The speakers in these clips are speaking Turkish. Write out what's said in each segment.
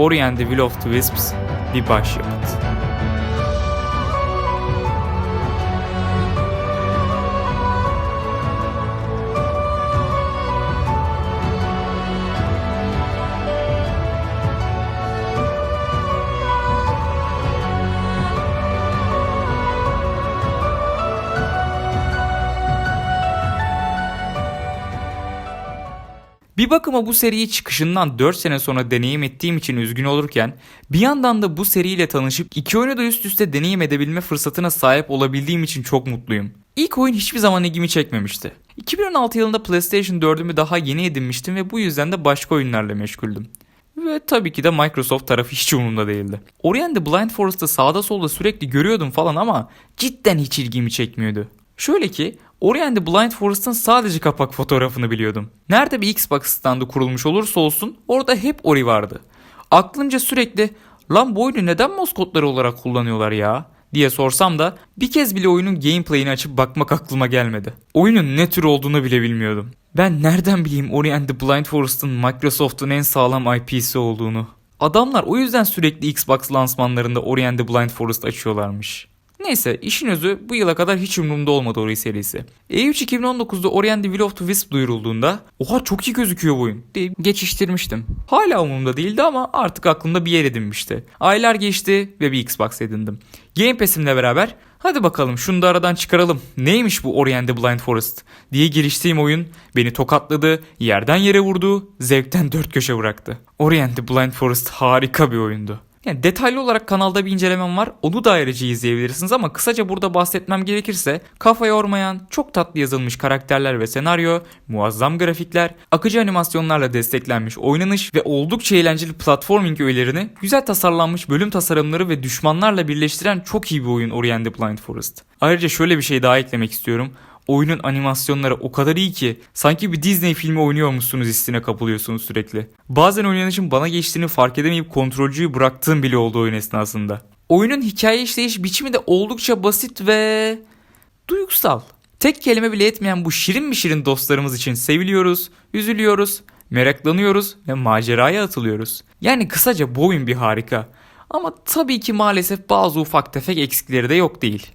Ori and the Will of the Wisps bir başyapıt. Bakıma bu seriyi çıkışından 4 sene sonra deneyim ettiğim için üzgün olurken bir yandan da bu seriyle tanışıp iki oyunu da üst üste deneyim edebilme fırsatına sahip olabildiğim için çok mutluyum. İlk oyun hiçbir zaman ilgimi çekmemişti. 2016 yılında PlayStation 4'ümü daha yeni edinmiştim ve bu yüzden de başka oyunlarla meşguldüm. Ve tabii ki de Microsoft tarafı hiç umurumda değildi. Ori and the Blind Forest'ı sağda solda sürekli görüyordum falan ama cidden hiç ilgimi çekmiyordu. Şöyle ki Ori the Blind Forest'ın sadece kapak fotoğrafını biliyordum. Nerede bir Xbox standı kurulmuş olursa olsun orada hep Ori vardı. Aklımca sürekli lan bu oyunu neden maskotları olarak kullanıyorlar ya diye sorsam da bir kez bile oyunun gameplay'ini açıp bakmak aklıma gelmedi. Oyunun ne tür olduğunu bile bilmiyordum. Ben nereden bileyim Ori the Blind Forest'ın Microsoft'un en sağlam IP'si olduğunu. Adamlar o yüzden sürekli Xbox lansmanlarında Ori the Blind Forest açıyorlarmış. Neyse işin özü bu yıla kadar hiç umurumda olmadı Ori serisi. E3 2019'da Ori and the Will of the Wisp duyurulduğunda oha çok iyi gözüküyor bu oyun deyip geçiştirmiştim. Hala umurumda değildi ama artık aklımda bir yer edinmişti. Aylar geçti ve bir Xbox edindim. Game Pass'imle beraber hadi bakalım şunu da aradan çıkaralım. Neymiş bu Ori and the Blind Forest diye geliştiğim oyun beni tokatladı, yerden yere vurdu, zevkten dört köşe bıraktı. Ori and the Blind Forest harika bir oyundu. Yani detaylı olarak kanalda bir incelemem var. Onu da ayrıca izleyebilirsiniz ama kısaca burada bahsetmem gerekirse kafa yormayan, çok tatlı yazılmış karakterler ve senaryo, muazzam grafikler, akıcı animasyonlarla desteklenmiş oynanış ve oldukça eğlenceli platforming öğelerini güzel tasarlanmış bölüm tasarımları ve düşmanlarla birleştiren çok iyi bir oyun Ori the Blind Forest. Ayrıca şöyle bir şey daha eklemek istiyorum oyunun animasyonları o kadar iyi ki sanki bir Disney filmi oynuyormuşsunuz hissine kapılıyorsunuz sürekli. Bazen oynanışın bana geçtiğini fark edemeyip kontrolcüyü bıraktığım bile oldu oyun esnasında. Oyunun hikaye işleyiş biçimi de oldukça basit ve duygusal. Tek kelime bile etmeyen bu şirin mi şirin dostlarımız için seviliyoruz, üzülüyoruz, meraklanıyoruz ve maceraya atılıyoruz. Yani kısaca bu oyun bir harika. Ama tabii ki maalesef bazı ufak tefek eksikleri de yok değil.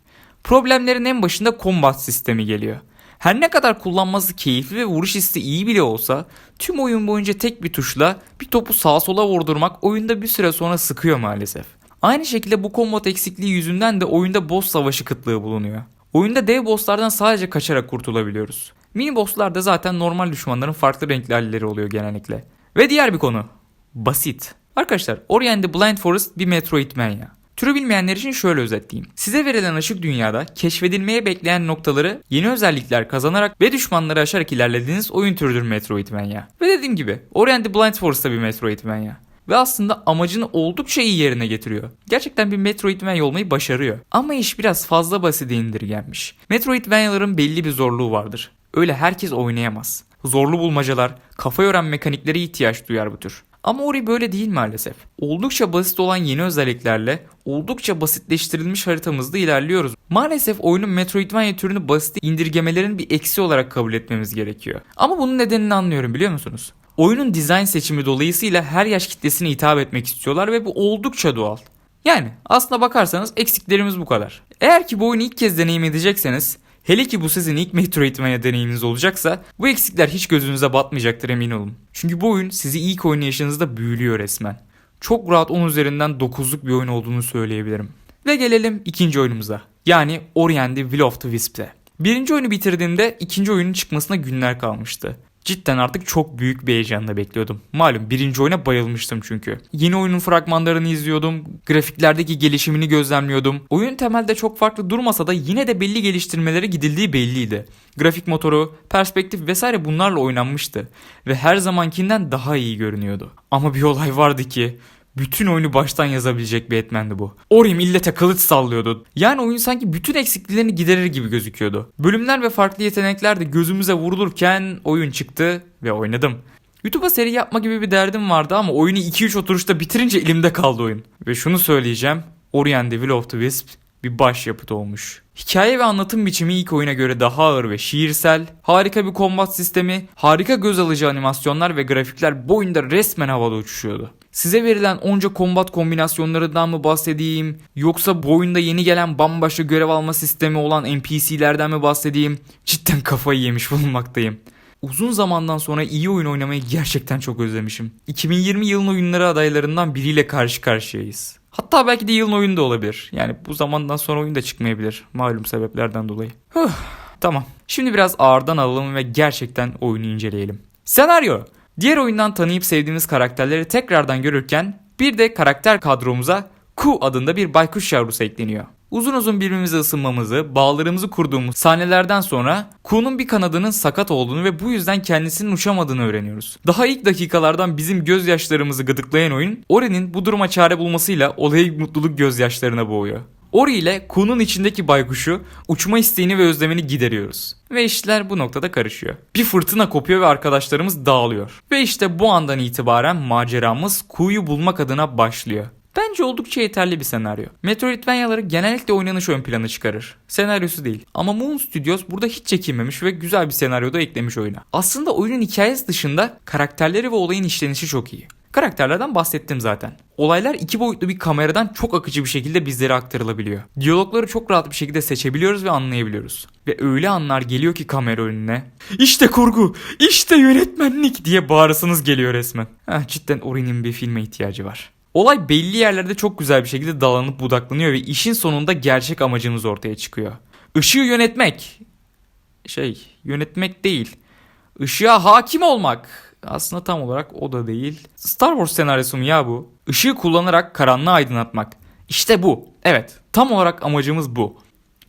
Problemlerin en başında combat sistemi geliyor. Her ne kadar kullanması keyifli ve vuruş hissi iyi bile olsa tüm oyun boyunca tek bir tuşla bir topu sağa sola vurdurmak oyunda bir süre sonra sıkıyor maalesef. Aynı şekilde bu combat eksikliği yüzünden de oyunda boss savaşı kıtlığı bulunuyor. Oyunda dev bosslardan sadece kaçarak kurtulabiliyoruz. Mini bosslar da zaten normal düşmanların farklı renkli halleri oluyor genellikle. Ve diğer bir konu. Basit. Arkadaşlar Ori and the Blind Forest bir Metroidvania. Türü bilmeyenler için şöyle özetleyeyim. Size verilen açık dünyada keşfedilmeye bekleyen noktaları yeni özellikler kazanarak ve düşmanları aşarak ilerlediğiniz oyun türüdür Metroidvania. Ve dediğim gibi Ori and the Blind Forest da bir Metroidvania. Ve aslında amacını oldukça iyi yerine getiriyor. Gerçekten bir Metroidvania olmayı başarıyor. Ama iş biraz fazla basite indirgenmiş. Metroidvania'ların belli bir zorluğu vardır. Öyle herkes oynayamaz. Zorlu bulmacalar, kafa yoran mekaniklere ihtiyaç duyar bu tür. Ama Ori böyle değil maalesef. Oldukça basit olan yeni özelliklerle oldukça basitleştirilmiş haritamızda ilerliyoruz. Maalesef oyunun Metroidvania türünü basit indirgemelerin bir eksi olarak kabul etmemiz gerekiyor. Ama bunun nedenini anlıyorum biliyor musunuz? Oyunun dizayn seçimi dolayısıyla her yaş kitlesine hitap etmek istiyorlar ve bu oldukça doğal. Yani aslına bakarsanız eksiklerimiz bu kadar. Eğer ki bu oyunu ilk kez deneyim edecekseniz Hele ki bu sizin ilk Metroidvania deneyiminiz olacaksa bu eksikler hiç gözünüze batmayacaktır emin olun. Çünkü bu oyun sizi ilk oynayışınızda büyülüyor resmen. Çok rahat 10 üzerinden 9'luk bir oyun olduğunu söyleyebilirim. Ve gelelim ikinci oyunumuza. Yani Ori and the Will of the Wisp'e. Birinci oyunu bitirdiğimde ikinci oyunun çıkmasına günler kalmıştı. Cidden artık çok büyük bir heyecanla bekliyordum. Malum birinci oyuna bayılmıştım çünkü. Yeni oyunun fragmanlarını izliyordum. Grafiklerdeki gelişimini gözlemliyordum. Oyun temelde çok farklı durmasa da yine de belli geliştirmelere gidildiği belliydi. Grafik motoru, perspektif vesaire bunlarla oynanmıştı. Ve her zamankinden daha iyi görünüyordu. Ama bir olay vardı ki bütün oyunu baştan yazabilecek bir etmendi bu. Ori millete kılıç sallıyordu. Yani oyun sanki bütün eksikliklerini giderir gibi gözüküyordu. Bölümler ve farklı yetenekler de gözümüze vurulurken oyun çıktı ve oynadım. YouTube'a seri yapma gibi bir derdim vardı ama oyunu 2-3 oturuşta bitirince elimde kaldı oyun. Ve şunu söyleyeceğim. Ori and the Will of the Wisp bir başyapıt olmuş. Hikaye ve anlatım biçimi ilk oyuna göre daha ağır ve şiirsel, harika bir kombat sistemi, harika göz alıcı animasyonlar ve grafikler bu oyunda resmen havada uçuşuyordu. Size verilen onca kombat kombinasyonlarından mı bahsedeyim yoksa bu oyunda yeni gelen bambaşka görev alma sistemi olan NPC'lerden mi bahsedeyim? Cidden kafayı yemiş bulunmaktayım. Uzun zamandan sonra iyi oyun oynamayı gerçekten çok özlemişim. 2020 yılın oyunları adaylarından biriyle karşı karşıyayız. Hatta belki de yılın oyunu da olabilir. Yani bu zamandan sonra oyun da çıkmayabilir. Malum sebeplerden dolayı. Huh, tamam. Şimdi biraz ağırdan alalım ve gerçekten oyunu inceleyelim. Senaryo. Diğer oyundan tanıyıp sevdiğimiz karakterleri tekrardan görürken bir de karakter kadromuza Ku adında bir baykuş yavrusu ekleniyor. Uzun uzun birbirimize ısınmamızı, bağlarımızı kurduğumuz sahnelerden sonra Ku'nun bir kanadının sakat olduğunu ve bu yüzden kendisinin uçamadığını öğreniyoruz. Daha ilk dakikalardan bizim gözyaşlarımızı gıdıklayan oyun, Ori'nin bu duruma çare bulmasıyla olayı mutluluk gözyaşlarına boğuyor. Ori ile Ku'nun içindeki baykuşu uçma isteğini ve özlemini gideriyoruz. Ve işler bu noktada karışıyor. Bir fırtına kopuyor ve arkadaşlarımız dağılıyor. Ve işte bu andan itibaren maceramız Ku'yu bulmak adına başlıyor. Bence oldukça yeterli bir senaryo. Metroidvania'ları genellikle oynanış ön planı çıkarır. Senaryosu değil. Ama Moon Studios burada hiç çekinmemiş ve güzel bir senaryo da eklemiş oyuna. Aslında oyunun hikayesi dışında karakterleri ve olayın işlenişi çok iyi. Karakterlerden bahsettim zaten. Olaylar iki boyutlu bir kameradan çok akıcı bir şekilde bizlere aktarılabiliyor. Diyalogları çok rahat bir şekilde seçebiliyoruz ve anlayabiliyoruz. Ve öyle anlar geliyor ki kamera önüne. İşte kurgu, işte yönetmenlik diye bağırısınız geliyor resmen. Heh, cidden Ori'nin bir filme ihtiyacı var. Olay belli yerlerde çok güzel bir şekilde dalanıp budaklanıyor ve işin sonunda gerçek amacımız ortaya çıkıyor. Işığı yönetmek. Şey, yönetmek değil. Işığa hakim olmak. Aslında tam olarak o da değil. Star Wars senaryosu mu ya bu? Işığı kullanarak karanlığı aydınlatmak. İşte bu. Evet, tam olarak amacımız bu.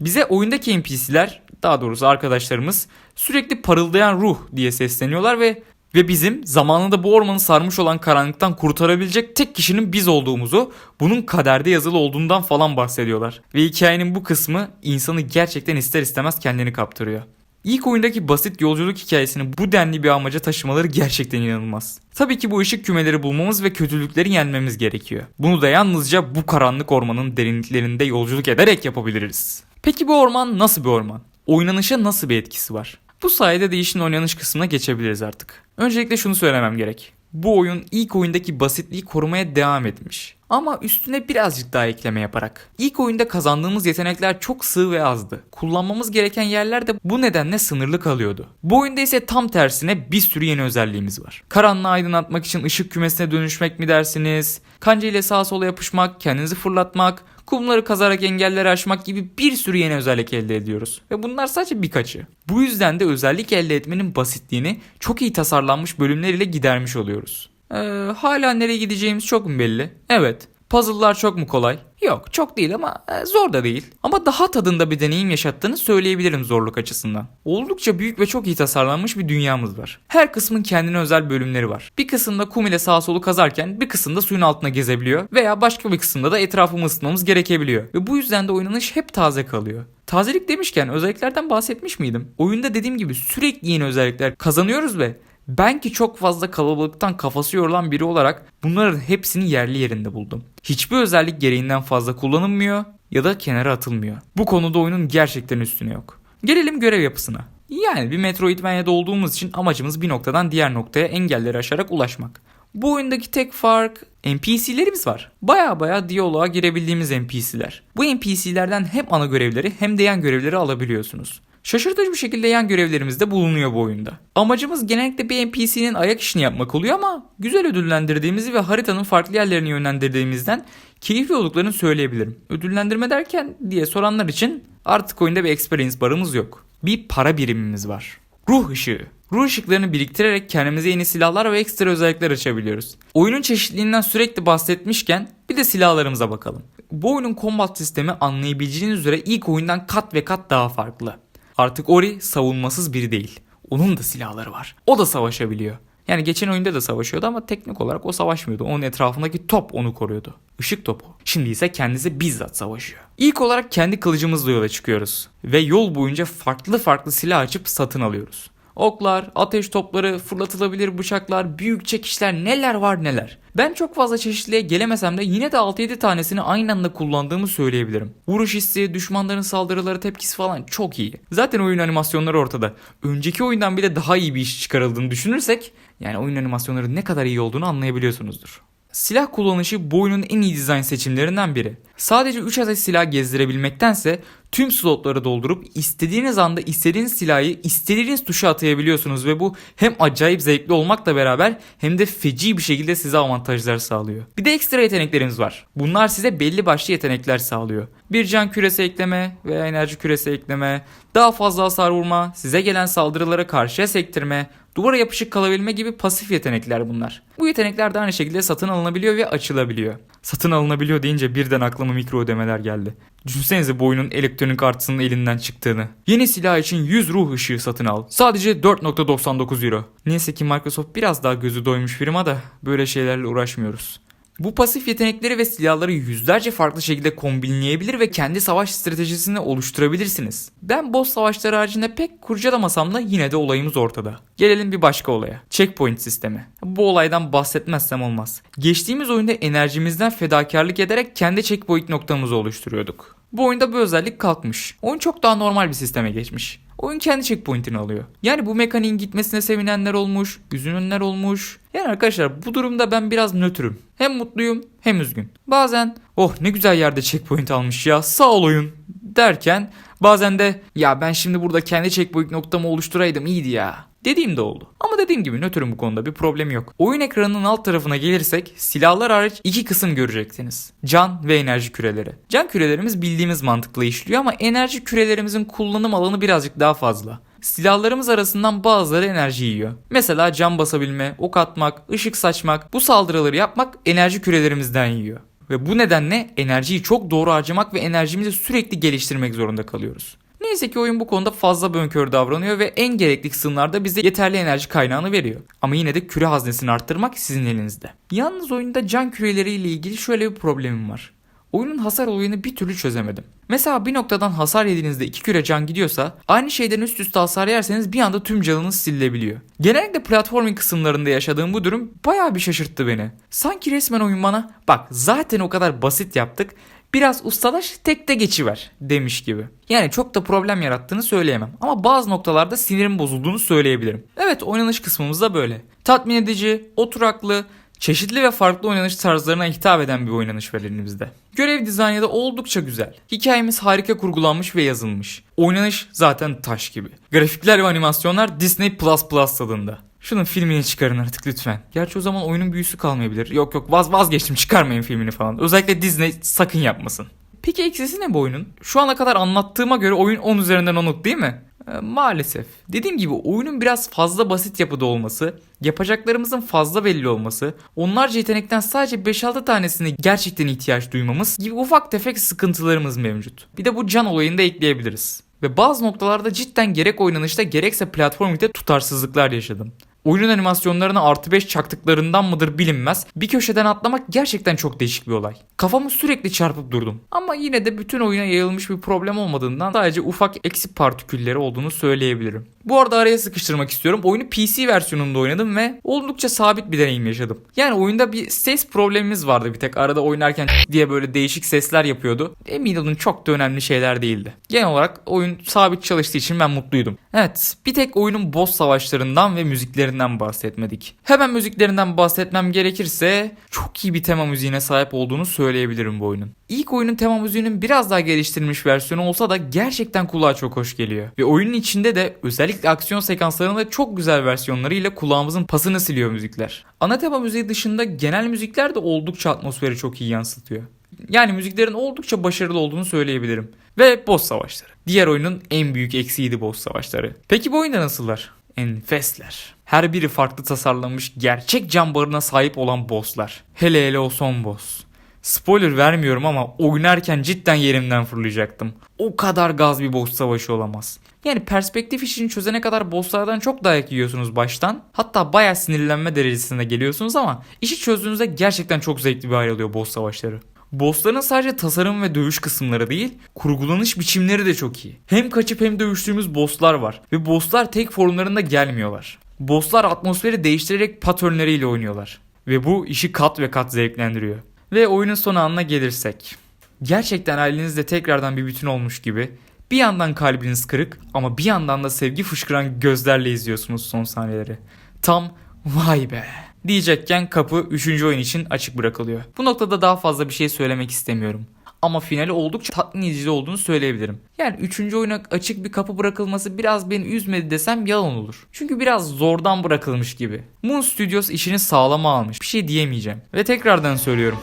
Bize oyundaki NPC'ler, daha doğrusu arkadaşlarımız sürekli parıldayan ruh diye sesleniyorlar ve ve bizim zamanında bu ormanı sarmış olan karanlıktan kurtarabilecek tek kişinin biz olduğumuzu, bunun kaderde yazılı olduğundan falan bahsediyorlar. Ve hikayenin bu kısmı insanı gerçekten ister istemez kendini kaptırıyor. İlk oyundaki basit yolculuk hikayesini bu denli bir amaca taşımaları gerçekten inanılmaz. Tabii ki bu ışık kümeleri bulmamız ve kötülükleri yenmemiz gerekiyor. Bunu da yalnızca bu karanlık ormanın derinliklerinde yolculuk ederek yapabiliriz. Peki bu orman nasıl bir orman? Oynanışa nasıl bir etkisi var? Bu sayede de işin oynanış kısmına geçebiliriz artık. Öncelikle şunu söylemem gerek. Bu oyun ilk oyundaki basitliği korumaya devam etmiş. Ama üstüne birazcık daha ekleme yaparak. İlk oyunda kazandığımız yetenekler çok sığ ve azdı. Kullanmamız gereken yerler de bu nedenle sınırlı kalıyordu. Bu oyunda ise tam tersine bir sürü yeni özelliğimiz var. Karanlığı aydınlatmak için ışık kümesine dönüşmek mi dersiniz? Kanca ile sağa sola yapışmak, kendinizi fırlatmak, kumları kazarak engelleri aşmak gibi bir sürü yeni özellik elde ediyoruz. Ve bunlar sadece birkaçı. Bu yüzden de özellik elde etmenin basitliğini çok iyi tasarlanmış bölümler ile gidermiş oluyoruz. Ee, hala nereye gideceğimiz çok mu belli? Evet. Puzzle'lar çok mu kolay? Yok çok değil ama e, zor da değil. Ama daha tadında bir deneyim yaşattığını söyleyebilirim zorluk açısından. Oldukça büyük ve çok iyi tasarlanmış bir dünyamız var. Her kısmın kendine özel bölümleri var. Bir kısımda kum ile sağa solu kazarken bir kısımda suyun altına gezebiliyor veya başka bir kısımda da etrafımı ısıtmamız gerekebiliyor. Ve bu yüzden de oynanış hep taze kalıyor. Tazelik demişken özelliklerden bahsetmiş miydim? Oyunda dediğim gibi sürekli yeni özellikler kazanıyoruz ve ben ki çok fazla kalabalıktan kafası yorulan biri olarak bunların hepsini yerli yerinde buldum. Hiçbir özellik gereğinden fazla kullanılmıyor ya da kenara atılmıyor. Bu konuda oyunun gerçekten üstüne yok. Gelelim görev yapısına. Yani bir Metroidvania'da olduğumuz için amacımız bir noktadan diğer noktaya engelleri aşarak ulaşmak. Bu oyundaki tek fark NPC'lerimiz var. Baya baya diyaloğa girebildiğimiz NPC'ler. Bu NPC'lerden hem ana görevleri hem de yan görevleri alabiliyorsunuz. Şaşırtıcı bir şekilde yan görevlerimiz de bulunuyor bu oyunda. Amacımız genellikle bir NPC'nin ayak işini yapmak oluyor ama güzel ödüllendirdiğimizi ve haritanın farklı yerlerini yönlendirdiğimizden keyifli olduklarını söyleyebilirim. Ödüllendirme derken diye soranlar için artık oyunda bir experience barımız yok. Bir para birimimiz var. Ruh ışığı. Ruh ışıklarını biriktirerek kendimize yeni silahlar ve ekstra özellikler açabiliyoruz. Oyunun çeşitliliğinden sürekli bahsetmişken bir de silahlarımıza bakalım. Bu oyunun combat sistemi anlayabileceğiniz üzere ilk oyundan kat ve kat daha farklı. Artık Ori savunmasız biri değil. Onun da silahları var. O da savaşabiliyor. Yani geçen oyunda da savaşıyordu ama teknik olarak o savaşmıyordu. Onun etrafındaki top onu koruyordu. Işık topu. Şimdi ise kendisi bizzat savaşıyor. İlk olarak kendi kılıcımızla yola çıkıyoruz. Ve yol boyunca farklı farklı silah açıp satın alıyoruz. Oklar, ateş topları, fırlatılabilir bıçaklar, büyük çekişler neler var neler. Ben çok fazla çeşitliğe gelemesem de yine de 6-7 tanesini aynı anda kullandığımı söyleyebilirim. Vuruş hissi, düşmanların saldırıları tepkisi falan çok iyi. Zaten oyun animasyonları ortada. Önceki oyundan bile daha iyi bir iş çıkarıldığını düşünürsek yani oyun animasyonları ne kadar iyi olduğunu anlayabiliyorsunuzdur. Silah kullanışı bu oyunun en iyi dizayn seçimlerinden biri. Sadece 3 adet silah gezdirebilmektense tüm slotları doldurup istediğiniz anda istediğiniz silahı istediğiniz tuşa atayabiliyorsunuz ve bu hem acayip zevkli olmakla beraber hem de feci bir şekilde size avantajlar sağlıyor. Bir de ekstra yeteneklerimiz var. Bunlar size belli başlı yetenekler sağlıyor. Bir can küresi ekleme veya enerji küresi ekleme, daha fazla hasar vurma, size gelen saldırılara karşıya sektirme, duvara yapışık kalabilme gibi pasif yetenekler bunlar. Bu yetenekler de aynı şekilde satın alınabiliyor ve açılabiliyor. Satın alınabiliyor deyince birden aklıma mikro ödemeler geldi. Düşünsenize bu oyunun elektronik artısının elinden çıktığını. Yeni silah için 100 ruh ışığı satın al. Sadece 4.99 euro. Neyse ki Microsoft biraz daha gözü doymuş firma da böyle şeylerle uğraşmıyoruz. Bu pasif yetenekleri ve silahları yüzlerce farklı şekilde kombinleyebilir ve kendi savaş stratejisini oluşturabilirsiniz. Ben boss savaşları haricinde pek kurcalamasam da yine de olayımız ortada. Gelelim bir başka olaya. Checkpoint sistemi. Bu olaydan bahsetmezsem olmaz. Geçtiğimiz oyunda enerjimizden fedakarlık ederek kendi checkpoint noktamızı oluşturuyorduk. Bu oyunda bu özellik kalkmış. Oyun çok daha normal bir sisteme geçmiş. Oyun kendi checkpoint'ini alıyor. Yani bu mekaniğin gitmesine sevinenler olmuş, üzünenler olmuş. Yani arkadaşlar bu durumda ben biraz nötrüm. Hem mutluyum hem üzgün. Bazen oh ne güzel yerde checkpoint almış ya sağ ol oyun derken bazen de ya ben şimdi burada kendi checkpoint noktamı oluşturaydım iyiydi ya dediğim de oldu. Ama dediğim gibi nötrüm bu konuda bir problem yok. Oyun ekranının alt tarafına gelirsek silahlar hariç iki kısım göreceksiniz. Can ve enerji küreleri. Can kürelerimiz bildiğimiz mantıkla işliyor ama enerji kürelerimizin kullanım alanı birazcık daha fazla. Silahlarımız arasından bazıları enerji yiyor. Mesela cam basabilme, ok atmak, ışık saçmak, bu saldırıları yapmak enerji kürelerimizden yiyor. Ve bu nedenle enerjiyi çok doğru harcamak ve enerjimizi sürekli geliştirmek zorunda kalıyoruz. Neyse ki oyun bu konuda fazla bonkör davranıyor ve en gerekli kısımlarda bize yeterli enerji kaynağını veriyor. Ama yine de küre haznesini arttırmak sizin elinizde. Yalnız oyunda can küreleriyle ilgili şöyle bir problemim var. Oyunun hasar olayını bir türlü çözemedim. Mesela bir noktadan hasar yediğinizde iki küre can gidiyorsa aynı şeyden üst üste hasar yerseniz bir anda tüm canınız silinebiliyor. Genellikle platforming kısımlarında yaşadığım bu durum bayağı bir şaşırttı beni. Sanki resmen oyun bana bak zaten o kadar basit yaptık biraz ustalaş tekte geçiver demiş gibi. Yani çok da problem yarattığını söyleyemem ama bazı noktalarda sinirim bozulduğunu söyleyebilirim. Evet oynanış kısmımız da böyle. Tatmin edici, oturaklı, Çeşitli ve farklı oynanış tarzlarına hitap eden bir oynanış var elimizde. Görev dizaynı da oldukça güzel. Hikayemiz harika kurgulanmış ve yazılmış. Oynanış zaten taş gibi. Grafikler ve animasyonlar Disney Plus Plus tadında. Şunun filmini çıkarın artık lütfen. Gerçi o zaman oyunun büyüsü kalmayabilir. Yok yok vaz vazgeçtim çıkarmayın filmini falan. Özellikle Disney sakın yapmasın. Peki eksisi ne bu oyunun? Şu ana kadar anlattığıma göre oyun 10 üzerinden 10'luk değil mi? E, maalesef. Dediğim gibi oyunun biraz fazla basit yapıda olması, yapacaklarımızın fazla belli olması, onlarca yetenekten sadece 5-6 tanesine gerçekten ihtiyaç duymamız gibi ufak tefek sıkıntılarımız mevcut. Bir de bu can olayını da ekleyebiliriz. Ve bazı noktalarda cidden gerek oynanışta gerekse platformingde tutarsızlıklar yaşadım. Oyunun animasyonlarına artı 5 çaktıklarından mıdır bilinmez. Bir köşeden atlamak gerçekten çok değişik bir olay. Kafamı sürekli çarpıp durdum. Ama yine de bütün oyuna yayılmış bir problem olmadığından sadece ufak eksik partikülleri olduğunu söyleyebilirim. Bu arada araya sıkıştırmak istiyorum. Oyunu PC versiyonunda oynadım ve oldukça sabit bir deneyim yaşadım. Yani oyunda bir ses problemimiz vardı bir tek. Arada oynarken diye böyle değişik sesler yapıyordu. Emin olun çok da önemli şeyler değildi. Genel olarak oyun sabit çalıştığı için ben mutluydum. Evet bir tek oyunun boss savaşlarından ve müziklerinden bahsetmedik. Hemen müziklerinden bahsetmem gerekirse çok iyi bir tema müziğine sahip olduğunu söyleyebilirim bu oyunun. İlk oyunun tema müziğinin biraz daha geliştirilmiş versiyonu olsa da gerçekten kulağa çok hoş geliyor. Ve oyunun içinde de özellikle aksiyon sekanslarında çok güzel versiyonlarıyla kulağımızın pasını siliyor müzikler. Ana tema müziği dışında genel müzikler de oldukça atmosferi çok iyi yansıtıyor. Yani müziklerin oldukça başarılı olduğunu söyleyebilirim. Ve boss savaşları. Diğer oyunun en büyük eksiğiydi boss savaşları. Peki bu oyunda nasıllar? Enfesler. Her biri farklı tasarlanmış gerçek can barına sahip olan bosslar. Hele hele o son boss. Spoiler vermiyorum ama oynarken cidden yerimden fırlayacaktım. O kadar gaz bir boss savaşı olamaz. Yani perspektif işini çözene kadar bosslardan çok dayak yiyorsunuz baştan. Hatta baya sinirlenme derecesinde geliyorsunuz ama işi çözdüğünüzde gerçekten çok zevkli bir hal alıyor boss savaşları. Bossların sadece tasarım ve dövüş kısımları değil, kurgulanış biçimleri de çok iyi. Hem kaçıp hem dövüştüğümüz bosslar var ve bosslar tek formlarında gelmiyorlar. Bosslar atmosferi değiştirerek paternleriyle oynuyorlar. Ve bu işi kat ve kat zevklendiriyor. Ve oyunun son anına gelirsek. Gerçekten ailenizde tekrardan bir bütün olmuş gibi bir yandan kalbiniz kırık ama bir yandan da sevgi fışkıran gözlerle izliyorsunuz son sahneleri. Tam vay be diyecekken kapı 3. oyun için açık bırakılıyor. Bu noktada daha fazla bir şey söylemek istemiyorum. Ama finali oldukça tatmin edici olduğunu söyleyebilirim. Yani 3. oyuna açık bir kapı bırakılması biraz beni üzmedi desem yalan olur. Çünkü biraz zordan bırakılmış gibi. Moon Studios işini sağlama almış. Bir şey diyemeyeceğim. Ve tekrardan söylüyorum.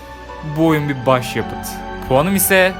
Bu oyun bir başyapıt. Puanım ise